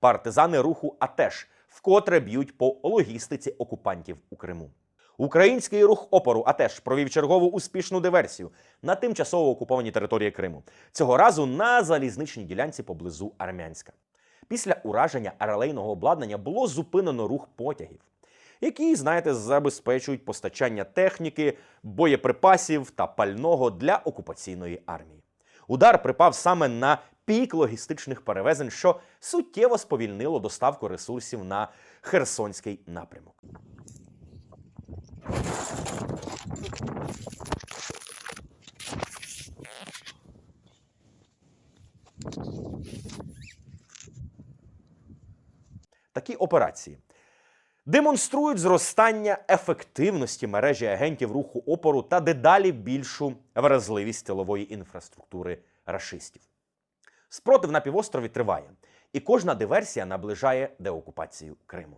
Партизани руху АТЕШ вкотре б'ють по логістиці окупантів у Криму. Український рух опору АТЕШ провів чергову успішну диверсію на тимчасово окупованій території Криму. Цього разу на залізничній ділянці поблизу Армянська. Після ураження арелейного обладнання було зупинено рух потягів, які, знаєте, забезпечують постачання техніки, боєприпасів та пального для окупаційної армії. Удар припав саме на пік логістичних перевезень, що суттєво сповільнило доставку ресурсів на Херсонський напрямок. Такі операції демонструють зростання ефективності мережі агентів руху опору та дедалі більшу вразливість тилової інфраструктури рашистів. Спротив на півострові триває, і кожна диверсія наближає деокупацію Криму.